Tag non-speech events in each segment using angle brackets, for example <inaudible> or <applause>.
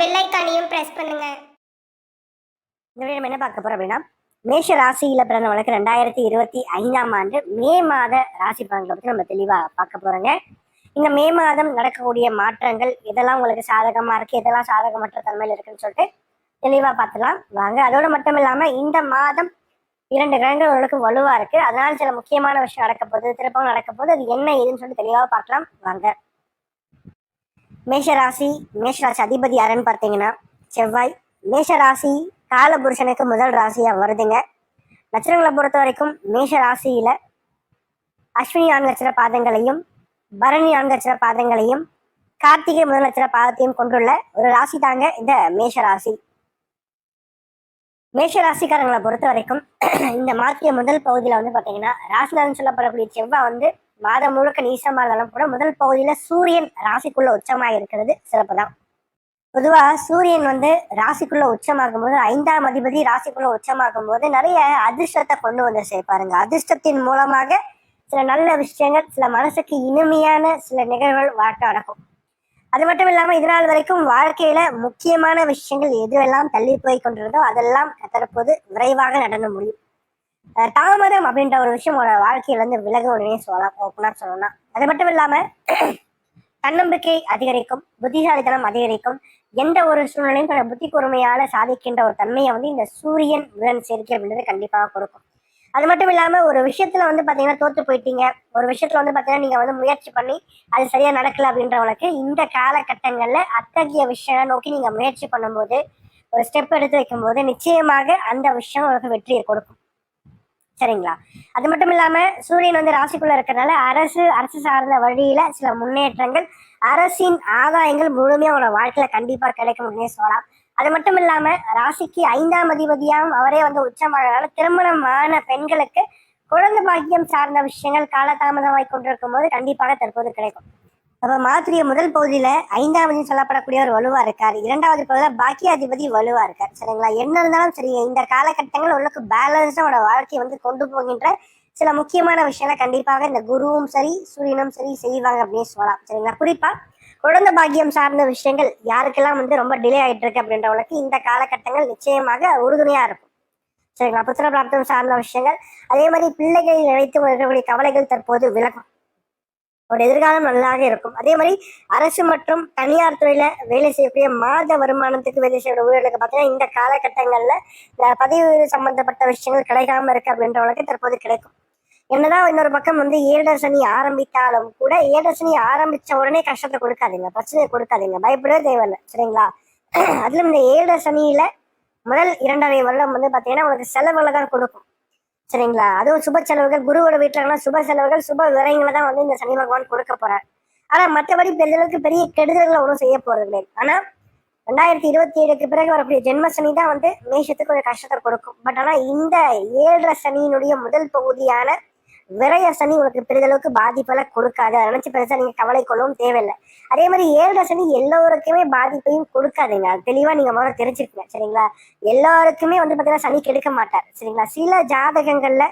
Bell ஐக்கானையும் press பண்ணுங்க. இந்த வீடியோ நம்ம என்ன பார்க்க போறோம் அப்படின்னா மேஷ ராசியில பிறந்தவங்களுக்கு ரெண்டாயிரத்தி இருபத்தி ஐந்தாம் ஆண்டு மே மாத ராசி பலன்களை பத்தி நம்ம தெளிவா பார்க்க போறோங்க. இந்த மே மாதம் நடக்கக்கூடிய மாற்றங்கள் எதெல்லாம் உங்களுக்கு சாதகமா இருக்கு எதெல்லாம் சாதகமற்ற தன்மையில் இருக்குன்னு சொல்லிட்டு தெளிவா பார்த்துலாம் வாங்க அதோட மட்டும் இல்லாம இந்த மாதம் இரண்டு கிரகங்கள் உங்களுக்கு வலுவா இருக்கு. அதனால சில முக்கியமான விஷயம் நடக்க போகுது திருப்பம் நடக்க போகுது. அது என்ன ஏதுன்னு சொல்லிட்டு தெளிவாக பார்க்கலாம். வாங்க. மேஷராசி மேஷராசி அதிபதி யாருன்னு பார்த்தீங்கன்னா செவ்வாய். மேஷராசி காலபுருஷனுக்கு முதல் ராசியாக வருதுங்க. நட்சத்திரங்களை பொறுத்த வரைக்கும் மேஷ ராசியில் அஸ்வினி ஆண்கட்சிர நட்சத்திர பாதங்களையும் பரணி நான்கு நட்சத்திர பாதங்களையும் கார்த்திகை முதல் நட்சத்திர பாதத்தையும் கொண்டுள்ள ஒரு ராசி தாங்க இந்த மேஷ ராசி மேஷ ராசிக்காரங்களை பொறுத்த வரைக்கும் <clears throat> இந்த மாத்திய முதல் பகுதியில் வந்து பார்த்தீங்கன்னா ராசிநாதன் சொல்லப்படக்கூடிய செவ்வாய் வந்து மாதம் முழுக்க நீசமா இருந்தாலும் கூட முதல் பகுதியில சூரியன் ராசிக்குள்ள உச்சமாக இருக்கிறது சிறப்பு தான் பொதுவா சூரியன் வந்து ராசிக்குள்ள உச்சமாகும் போது ஐந்தாம் அதிபதி ராசிக்குள்ள உச்சமாகும் போது நிறைய அதிர்ஷ்டத்தை கொண்டு வந்து சேர்ப்பாருங்க. அதிர்ஷ்டத்தின் மூலமாக சில நல்ல விஷயங்கள் சில மனசுக்கு இனிமையான சில நிகழ்வுகள் வாழ்க்கை நடக்கும். அது மட்டும் இல்லாம இதனால் வரைக்கும் வாழ்க்கையில முக்கியமான விஷயங்கள் எதுவெல்லாம் தள்ளி போய் கொண்டிருந்தோ அதெல்லாம் தற்போது விரைவாக நடந்து முடியும். தாமதம் அப்படின்ற ஒரு விஷயம் ஒரு வாழ்க்கையில இருந்து விலக உடனே சொல்லலாம். ஓப்பனா சொல்லணும்னா. அது மட்டும் இல்லாம தன்னம்பிக்கை அதிகரிக்கும் புத்திசாலித்தனம் அதிகரிக்கும். எந்த ஒரு சூழ்நிலையும் தன்னோட புத்தி கூர்மையால சாதிக்கின்ற ஒரு தன்மையை வந்து இந்த சூரியன் புதன் சேர்க்கை அப்படின்றது கண்டிப்பாக கொடுக்கும். அது மட்டும் இல்லாம ஒரு விஷயத்துல வந்து பாத்தீங்கன்னா தோத்து போயிட்டீங்க. ஒரு விஷயத்துல வந்து பாத்தீங்கன்னா நீங்க வந்து முயற்சி பண்ணி அது சரியா நடக்கல அப்படின்றவங்களுக்கு இந்த காலகட்டங்கள்ல அத்தகைய விஷயம் நோக்கி நீங்க முயற்சி பண்ணும்போது ஒரு ஸ்டெப் எடுத்து வைக்கும்போது நிச்சயமாக அந்த விஷயம் உங்களுக்கு வெற்றியை கொடுக்கும். சரிங்களா? அது மட்டும் இல்லாம சூரியன் வந்து ராசிக்குள்ள இருக்கிறதுனால அரசு அரசு சார்ந்த வழியில சில முன்னேற்றங்கள் அரசின் ஆதாயங்கள் முழுமையா உங்களோட வாழ்க்கையில கண்டிப்பா கிடைக்கும் சொல்லலாம். அது மட்டும் இல்லாம ராசிக்கு ஐந்தாம் அதிபதியாகவும் அவரே வந்து உச்சமாகனால திருமணமான பெண்களுக்கு குழந்தை பாக்கியம் சார்ந்த விஷயங்கள் காலதாமதமாய் கொண்டிருக்கும் போது கண்டிப்பாக தற்போது கிடைக்கும். அப்ப மாத்திரிய முதல் பகுதியில ஐந்தாவது சொல்லப்படக்கூடிய ஒரு வலுவா இருக்காரு. இரண்டாவது பகுதியில பாக்கியாதிபதி வலுவா இருக்கார். சரிங்களா? என்ன இருந்தாலும் சரி இந்த காலகட்டங்கள் உங்களுக்கு பேலன்ஸோட வாழ்க்கையை வந்து கொண்டு போகின்ற சில முக்கியமான விஷயங்களை கண்டிப்பாக இந்த குருவும் சரி சூரியனும் சரி செய்வாங்க அப்படின்னு சொல்லலாம். சரிங்களா? குறிப்பா குழந்தை பாக்கியம் சார்ந்த விஷயங்கள் யாருக்கெல்லாம் வந்து ரொம்ப டிலே ஆயிட்டு இருக்கு அப்படின்றவங்களுக்கு இந்த காலகட்டங்கள் நிச்சயமாக உறுதுணையா இருக்கும். சரிங்களா? புத்திர பிராப்தம் சார்ந்த விஷயங்கள் அதே மாதிரி பிள்ளைகளில் நினைத்து இருக்கக்கூடிய கவலைகள் தற்போது விலகும். ஒரு எதிர்காலம் நல்லாக இருக்கும். அதே மாதிரி அரசு மற்றும் தனியார் துறையில வேலை செய்யக்கூடிய மாத வருமானத்துக்கு வேலை செய்யக்கூடிய ஊழியர்களுக்கு பார்த்தீங்கன்னா இந்த காலகட்டங்கள்ல இந்த பதவி உயர்வு சம்பந்தப்பட்ட விஷயங்கள் கிடைக்காம இருக்கு அப்படின்றவங்களுக்கு தற்போது கிடைக்கும். என்னதான் இன்னொரு பக்கம் வந்து ஏழரை சனி ஆரம்பித்தாலும் கூட ஏழரை சனி ஆரம்பிச்ச உடனே கஷ்டத்தை கொடுக்காதீங்க பிரச்சனையை கொடுக்காதீங்க. பயப்படவே தேவையில்லை சரிங்களா? அதுல இந்த ஏழரை சனியில முதல் இரண்டரை வருடம் வந்து பாத்தீங்கன்னா உங்களுக்கு செலவுல தான் கொடுக்கும். சரிங்களா? அதுவும் சுப செலவுகள் குருவோட வீட்டுல சுப செலவுகள் சுப விரயங்களை தான் வந்து இந்த சனி பகவான் கொடுக்க போறார். ஆனா மற்றபடி பெரியளவுக்கு பெரிய கெடுதல்களை ஒன்றும் செய்ய போறது கிடையாது ஆனா ரெண்டாயிரத்தி இருபத்தி ஏழுக்கு பிறகு வரக்கூடிய ஜென்ம சனி தான் வந்து மேஷத்துக்கு ஒரு கஷ்டத்தை கொடுக்கும். பட் ஆனா இந்த ஏழரை சனியினுடைய முதல் பகுதியான விரய சனி உனக்கு பெரிதளவுக்கு பாதிப்பெல்லாம் கொடுக்காது. அதை நினைச்சு பெருசா நீங்க கவலை கொள்ளவும் தேவையில்லை. அதே மாதிரி ஏழரை சனி எல்லோருக்குமே பாதிப்பையும் கொடுக்காதுங்க. அது தெளிவா நீங்க முதல்ல தெரிஞ்சிருக்கீங்க சரிங்களா? எல்லாருக்குமே வந்து பாத்தீங்கன்னா சனி கெடுக்க மாட்டார் சரிங்களா? சில ஜாதகங்கள்ல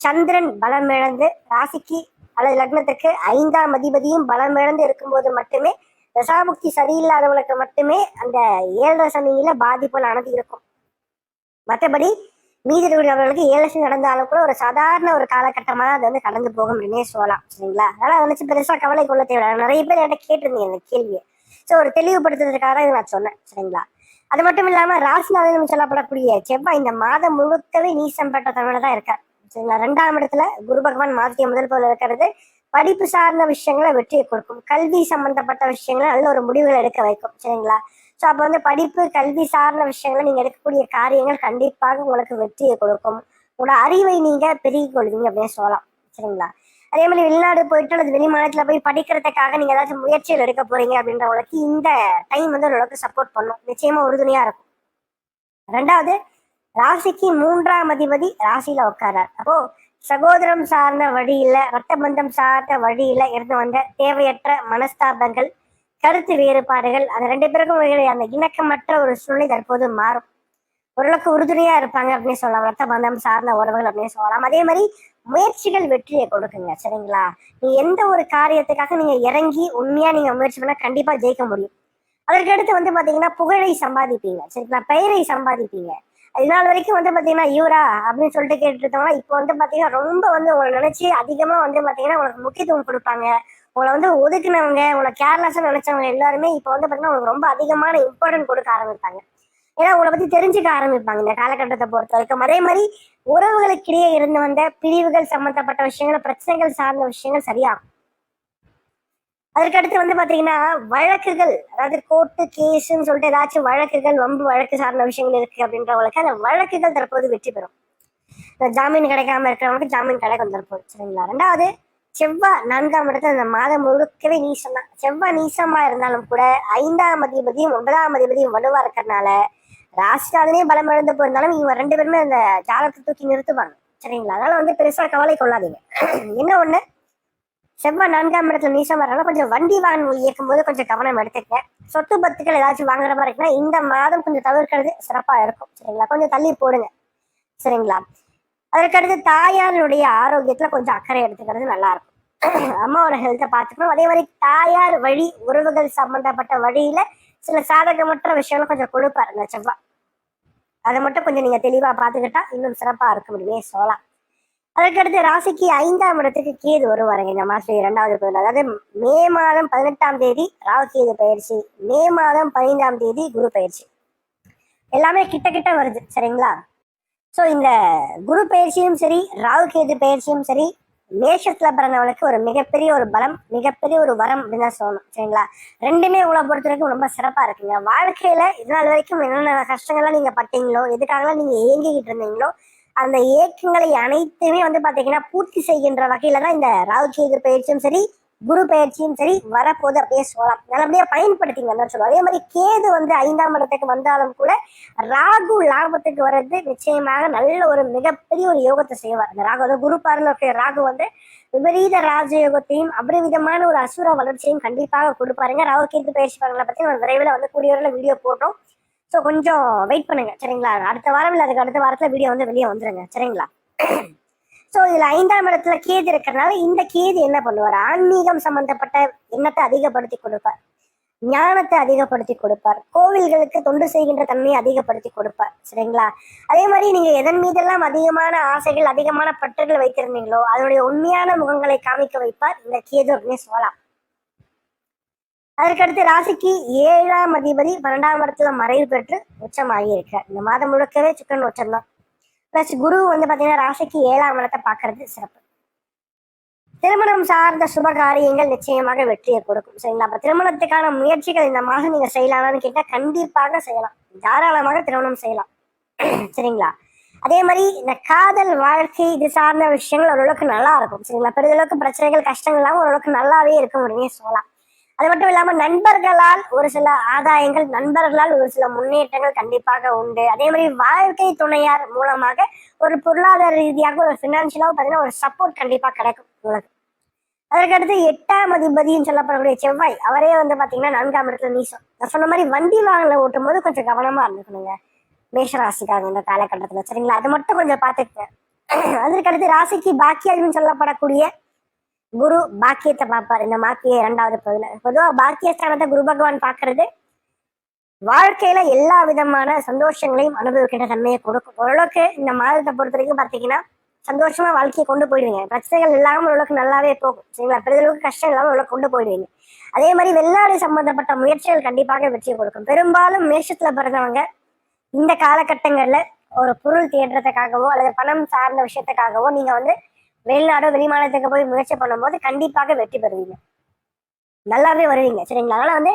சந்திரன் பலம் இழந்து ராசிக்கு அல்லது லக்னத்துக்கு ஐந்தாம் அதிபதியும் பலம் இழந்து இருக்கும்போது மட்டுமே தசாபுக்தி சரியில்லாதவங்களுக்கு மட்டுமே அந்த ஏழரை சனியில ஆனது இருக்கும் மற்றபடி மீதி இருக்கிறவர்களுக்கு ஏழு சனி நடந்தாலும் கூட ஒரு சாதாரண ஒரு காலகட்டமாக தான் அது வந்து கடந்து போகும் அப்படின்னே சொல்லலாம் சரிங்களா? அதனால அதை பெருசா கவலை கொள்ள தேவையில்லை. நிறைய பேர் என்கிட்ட கேட்டிருந்தீங்க இந்த கேள்வியை. ஸோ ஒரு தெளிவுபடுத்துறதுக்காக தான் இதை நான் சொன்னேன் சரிங்களா? அது மட்டும் இல்லாம ராசிநாதன் சொல்லப்படக்கூடிய செவ்வாய் இந்த மாதம் முழுக்கவே நீசம் பெற்ற தமிழ தான் இருக்கார் சரிங்களா? ரெண்டாம் இடத்துல குரு பகவான் மாத்திய முதல் போல இருக்கிறது. படிப்பு சார்ந்த விஷயங்களை வெற்றியை கொடுக்கும். கல்வி சம்பந்தப்பட்ட விஷயங்களை நல்ல ஒரு முடிவுகளை எடுக்க வைக்கும் சரிங்களா? ஸோ அப்போ வந்து படிப்பு கல்வி சார்ந்த விஷயங்களை நீங்க எடுக்கக்கூடிய காரியங்கள் கண்டிப்பாக உங்களுக்கு வெற்றியை கொடுக்கும். உங்களோட அறிவை நீங்க பெருகிக் கொள்வீங்க அப்படின்னு சொல்லலாம். சரிங்களா? அதே மாதிரி வெளிநாடு போயிட்டு அல்லது வெளி மாநிலத்துல போய் படிக்கிறதுக்காக நீங்க ஏதாச்சும் முயற்சிகள் எடுக்க போறீங்க அப்படின்றவங்களுக்கு இந்த டைம் வந்து ஓரளவுக்கு சப்போர்ட் பண்ணும். நிச்சயமா உறுதுணையா இருக்கும். ரெண்டாவது ராசிக்கு மூன்றாம் அதிபதி ராசியில் உட்காரார் அப்போ சகோதரம் சார்ந்த வழியில ரத்த பந்தம் சார்ந்த வழியில இருந்து வந்த தேவையற்ற மனஸ்தாபங்கள் கருத்து வேறுபாடுகள் அந்த ரெண்டு பேருக்கும் அந்த இணக்கமற்ற ஒரு சூழ்நிலை தற்போது மாறும். ஓரளவுக்கு உறுதுணையா இருப்பாங்க அப்படின்னு சொல்லலாம். ரத்த பந்தம் சார்ந்த உறவுகள் அப்படின்னு சொல்லலாம். அதே மாதிரி முயற்சிகள் வெற்றியை கொடுக்குங்க. சரிங்களா? நீ எந்த ஒரு காரியத்துக்காக நீங்க இறங்கி உண்மையா நீங்க முயற்சி பண்ணா கண்டிப்பா ஜெயிக்க முடியும். அதற்கடுத்து வந்து பாத்தீங்கன்னா புகழை சம்பாதிப்பீங்க. சரிங்களா? பெயரை சம்பாதிப்பீங்க. இதனால் வரைக்கும் வந்து பாத்தீங்கன்னா யூரா அப்படின்னு சொல்லிட்டு கேட்டுருந்தோம்னா இப்போ வந்து பாத்தீங்கன்னா ரொம்ப வந்து உங்களை நினைச்சு அதிகமா வந்து பாத்தீங்கன்னா உங்களுக்கு முக்கியத்துவம் கொடுப்பாங்க. உங்களை வந்து ஒதுக்குனவங்க உங்களை கேர்லெஸ்ஸாக நினைச்சவங்க எல்லாருமே இப்போ வந்து பாத்தீங்கன்னா உங்களுக்கு ரொம்ப அதிகமான இம்பார்ட்டன்ட் கொடுக்க ஆரம்பிப்பாங்க. ஏன்னா உங்களை பத்தி தெரிஞ்சுக்க ஆரம்பிப்பாங்க இந்த காலகட்டத்தை பொறுத்த வரைக்கும். அதே மாதிரி உறவுகளுக்கிடையே இருந்து வந்த பிரிவுகள் சம்பந்தப்பட்ட விஷயங்கள் பிரச்சனைகள் சார்ந்த விஷயங்கள் சரியாகும். அதற்கடுத்து வந்து பாத்தீங்கன்னா வழக்குகள் அதாவது கோர்ட்டு கேஸ்ன்னு சொல்லிட்டு ஏதாச்சும் வழக்குகள் வம்பு வழக்கு சார்ந்த விஷயங்கள் இருக்கு அப்படின்றவங்களுக்கு அந்த வழக்குகள் தற்போது வெற்றி பெறும். ஜாமீன் கிடைக்காம இருக்கிறவங்களுக்கு ஜாமீன் கிடைக்கும் தற்போது சரிங்களா? ரெண்டாவது செவ்வாய் நான்காம் இடத்துல அந்த மாதம் முழுக்கவே நீசம் தான் செவ்வாய் நீசமா இருந்தாலும் கூட ஐந்தாம் அதிபதியும் ஒன்பதாம் அதிபதியும் வலுவா இருக்கிறதுனால ராசிக்காதனே பலம் இழந்து போயிருந்தாலும் இவங்க ரெண்டு பேருமே அந்த ஜாதகத்தை தூக்கி நிறுத்துவாங்க. சரிங்களா? அதனால வந்து பெருசா கவலை கொள்ளாதீங்க. என்ன ஒண்ணு? செவ்வாய் நான்காம் இடத்துல நீசம் வரனால கொஞ்சம் வண்டி வாகனம் இயக்கும் போது கொஞ்சம் கவனம் எடுத்துக்க சொத்து பத்துக்கள் ஏதாச்சும் வாங்குற மாதிரி இருக்குன்னா இந்த மாதம் கொஞ்சம் தவிர்க்கிறது சிறப்பா இருக்கும். சரிங்களா? கொஞ்சம் தள்ளி போடுங்க. சரிங்களா? அதற்கடுத்து தாயாருடைய ஆரோக்கியத்துல கொஞ்சம் அக்கறை எடுத்துக்கிறது நல்லா இருக்கும் அம்மாவோட ஹெல்த்தை பார்த்துக்கணும். அதே மாதிரி தாயார் வழி உறவுகள் சம்பந்தப்பட்ட வழியில சில சாதகமற்ற விஷயங்களும் கொஞ்சம் கொடுப்பாரு இந்த செவ்வாய் அதை மட்டும் கொஞ்சம் நீங்க தெளிவா பார்த்துக்கிட்டா இன்னும் சிறப்பா இருக்க முடியுமே சொல்லலாம். அதற்கடுத்து ராசிக்கு ஐந்தாம் இடத்துக்கு கேது வருவாருங்க. இந்த மாசம் இரண்டாவது பகுதியில். அதாவது மே மாதம் பதினெட்டாம் தேதி ராகு கேது பயிற்சி. மே மாதம் பதினைந்தாம் தேதி குரு பயிற்சி. எல்லாமே கிட்ட கிட்ட வருது. சரிங்களா? ஸோ இந்த குரு பயிற்சியும் சரி ராகு கேது பயிற்சியும் சரி மேஷத்துல பிறந்தவனுக்கு ஒரு மிகப்பெரிய ஒரு பலம் மிகப்பெரிய ஒரு வரம் அப்படின்னு தான் சொல்லணும். சரிங்களா? ரெண்டுமே உங்களை பொறுத்த வரைக்கும் ரொம்ப சிறப்பா இருக்குங்க. வாழ்க்கையில இதனால் வரைக்கும் என்னென்ன கஷ்டங்கள்லாம் நீங்க பட்டீங்களோ எதுக்காகலாம் நீங்க ஏங்கிக்கிட்டு இருந்தீங்களோ அந்த ஏக்கங்களை அனைத்துமே வந்து பாத்தீங்கன்னா பூர்த்தி செய்கின்ற வகையில தான் இந்த ராகு கேது பயிற்சியும் சரி குரு பயிற்சியும் சரி வரப்போது அப்படியே சொல்லலாம் நல்லபடியா பயன்படுத்திங்க சொல்லுவோம். அதே மாதிரி கேது வந்து ஐந்தாம் இடத்துக்கு வந்தாலும் கூட ராகு லாபத்துக்கு வர்றது நிச்சயமாக நல்ல ஒரு மிகப்பெரிய ஒரு யோகத்தை செய்வார். இந்த ராகு அதாவது குரு பார்வையில் ராகு வந்து விபரீத ராஜயோகத்தையும் அபரிவிதமான ஒரு அசுர வளர்ச்சியும் கண்டிப்பாக கொடுப்பாருங்க. ராகு கேது பயிற்சி பலன்களை பத்தி நம்ம விரைவில் வந்து கூடிய வீடியோ போடுறோம். ஸோ கொஞ்சம் வெயிட் பண்ணுங்க. சரிங்களா? அடுத்த வாரம் இல்லை அதுக்கு அடுத்த வாரத்தில் வீடியோ வந்து வெளியே வந்துருங்க. சரிங்களா? ஸோ இதுல ஐந்தாம் இடத்துல கேது இருக்கிறனால இந்த கேது என்ன பண்ணுவார்? ஆன்மீகம் சம்பந்தப்பட்ட எண்ணத்தை அதிகப்படுத்தி கொடுப்பார். ஞானத்தை அதிகப்படுத்தி கொடுப்பார். கோவில்களுக்கு தொண்டு செய்கின்ற தன்மையை அதிகப்படுத்தி கொடுப்பார். சரிங்களா? அதே மாதிரி நீங்க எதன் மீதெல்லாம் அதிகமான ஆசைகள் அதிகமான பற்றுகள் வைத்திருந்தீங்களோ அதனுடைய உண்மையான முகங்களை காமிக்க வைப்பார். இந்த கேது அப்படின்னு சொல்லலாம். அதற்கடுத்து ராசிக்கு ஏழாம் அதிபதி பன்னெண்டாம் இடத்துல மறைவு பெற்று உச்சமாகி இருக்கார். இந்த மாதம் முழுக்கவே சுக்கன் உச்சம் தான் பிளஸ் குரு வந்து பாத்தீங்கன்னா ராசிக்கு ஏழாம் இடத்தை பார்க்கறது சிறப்பு. திருமணம் சார்ந்த சுப காரியங்கள் நிச்சயமாக வெற்றியை கொடுக்கும். சரிங்களா? அப்போ திருமணத்துக்கான முயற்சிகள் இந்த மாதம் நீங்க செய்யலாம்னு கேட்டால் கண்டிப்பாக செய்யலாம். தாராளமாக திருமணம் செய்யலாம். <clears throat> சரிங்களா? அதே மாதிரி இந்த காதல் வாழ்க்கை இது சார்ந்த விஷயங்கள் ஓரளவுக்கு நல்லா இருக்கும். சரிங்களா? பெரிதளவுக்கு பிரச்சனைகள் கஷ்டங்கள் இல்லாமல் ஓரளவுக்கு நல்லாவே இருக்க முடியுமே சொல்லலாம். அது மட்டும் இல்லாம நண்பர்களால் ஒரு சில ஆதாயங்கள் நண்பர்களால் ஒரு சில முன்னேற்றங்கள் கண்டிப்பாக உண்டு. அதே மாதிரி வாழ்க்கை துணையார் மூலமாக ஒரு பொருளாதார ரீதியாக ஒரு ஃபினான்ஷியலாக பார்த்தீங்கன்னா ஒரு சப்போர்ட் கண்டிப்பாக கிடைக்கும் உங்களுக்கு. அதற்கடுத்து எட்டாம் அதிபதினு சொல்லப்படக்கூடிய செவ்வாய் அவரே வந்து பாத்தீங்கன்னா நான்காம் இடத்துல நீசம். நான் சொன்ன மாதிரி வண்டி வாகனம் ஓட்டும் போது கொஞ்சம் கவனமா இருந்துக்கணுங்க. மேஷராசிக்காக இந்த காலகட்டத்துல. சரிங்களா? அது மட்டும் கொஞ்சம் பார்த்துக்கங்க. அதற்கடுத்து ராசிக்கு பாக்கியம் சொல்லப்படக்கூடிய குரு பாக்கியத்தை பார்ப்பார். இந்த மாக்கிய இரண்டாவது பகுதியில் பொதுவாக பாக்கியஸ்தானத்தை குரு பகவான் பார்க்கறது. வாழ்க்கையில எல்லா விதமான சந்தோஷங்களையும் அனுபவிக்கின்ற தன்மையை கொடுக்கும். ஓரளவுக்கு இந்த மாதத்தை பொறுத்த வரைக்கும் பார்த்தீங்கன்னா சந்தோஷமா வாழ்க்கையை கொண்டு போயிடுவீங்க. பிரச்சனைகள் இல்லாமல் ஓரளவுக்கு நல்லாவே போகும். சரிங்களா? பெரிதளவுக்கு கஷ்டம் இல்லாமல் ஓரளவுக்கு கொண்டு போயிடுவீங்க. அதே மாதிரி வெளிநாடு சம்பந்தப்பட்ட முயற்சிகள் கண்டிப்பாக வெற்றி கொடுக்கும். பெரும்பாலும் மேஷத்துல பிறந்தவங்க இந்த காலகட்டங்கள்ல ஒரு பொருள் தேடுறதுக்காகவோ அல்லது பணம் சார்ந்த விஷயத்துக்காகவோ நீங்க வந்து வெளிநாடோ வெளிமாநிலத்துக்கு போய் முயற்சி பண்ணும்போது கண்டிப்பாக வெற்றி பெறுவீங்க. நல்லாவே வருவீங்க சரிங்களா? அதனால வந்து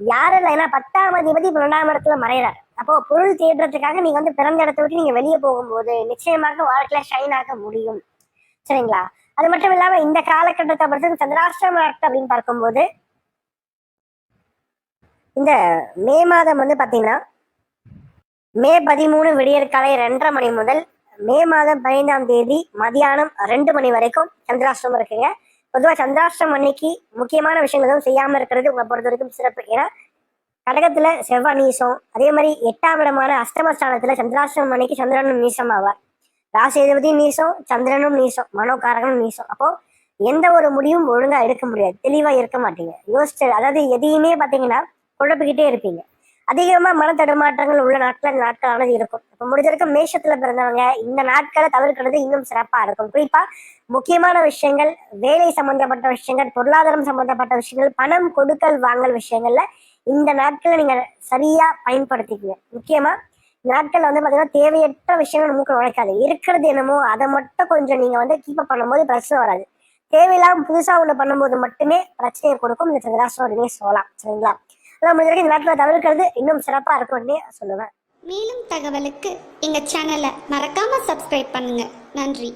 யாரும் ஏன்னா பத்தாம் அதிபதி பன்னெண்டாம் இடத்துல மறையிறார் அப்போ பொருள் தேடுறதுக்காக நீங்க வந்து பிறந்த இடத்த விட்டு நீங்க வெளியே போகும்போது நிச்சயமாக வாழ்க்கையில ஷைன் ஆக முடியும் சரிங்களா? அது மட்டும் இல்லாம இந்த காலகட்டத்தை பொறுத்து சந்திராஷ்டிரம அப்படின்னு பார்க்கும்போது இந்த மே மாதம் வந்து பாத்தீங்கன்னா மே பதிமூணு விடியற்காலை ரெண்டரை மணி முதல் மே மாதம் பதினைந்தாம் தேதி மதியானம் ரெண்டு மணி வரைக்கும் சந்திராஷ்டிரமம் இருக்குங்க. பொதுவாக சந்திராஷ்டிரம் அன்னைக்கு முக்கியமான விஷயங்கள் எதுவும் செய்யாம இருக்கிறது உங்களை பொறுத்த வரைக்கும் சிறப்பு. ஏன்னா கடகத்துல செவ்வாய் நீசம் அதே மாதிரி எட்டாம் இடமான அஷ்டமஸ்தானத்துல சந்திராஷ்டிரம் அன்னைக்கு சந்திரனும் நீசம் ஆவார். ராசிபதியும் நீசம் சந்திரனும் நீசம் மனோகாரகனும் நீசம் அப்போ எந்த ஒரு முடிவும் ஒழுங்கா எடுக்க முடியாது. தெளிவா இருக்க மாட்டீங்க. யோசிச்சு அதாவது எதையுமே பாத்தீங்கன்னா குழப்பிக்கிட்டே இருப்பீங்க. அதிகமா மன தடுமாற்றங்கள் உள்ள நாட்கள் நாட்களானது இருக்கும். இப்போ முடிஞ்ச மேஷத்தில் மேஷத்துல பிறந்தவங்க இந்த நாட்களை தவிர்க்கிறது இன்னும் சிறப்பா இருக்கும். குறிப்பா முக்கியமான விஷயங்கள் வேலை சம்பந்தப்பட்ட விஷயங்கள் பொருளாதாரம் சம்பந்தப்பட்ட விஷயங்கள் பணம் கொடுக்கல் வாங்கல் விஷயங்கள்ல இந்த நாட்களை நீங்க சரியா பயன்படுத்திக்கங்க. முக்கியமா இந்த நாட்கள்ல வந்து பாத்தீங்கன்னா தேவையற்ற விஷயங்கள் மூக்க உழைக்காது. இருக்கிறது என்னமோ அதை மட்டும் கொஞ்சம் நீங்க வந்து கீப்பப் பண்ணும்போது பிரச்சனை வராது. தேவையில்லாம புதுசா ஒண்ணு பண்ணும்போது மட்டுமே பிரச்சனையை கொடுக்கும். இந்த சந்திராஷ்டமே சொல்லலாம். சரிங்களா? அதான் முடிஞ்ச வரைக்கும் இந்த தவிர்க்கிறது இன்னும் சிறப்பா இருக்கும்னு சொல்லுவேன். மேலும் தகவலுக்கு எங்கள் சேனலை மறக்காமல் சப்ஸ்கிரைப் பண்ணுங்கள் நன்றி.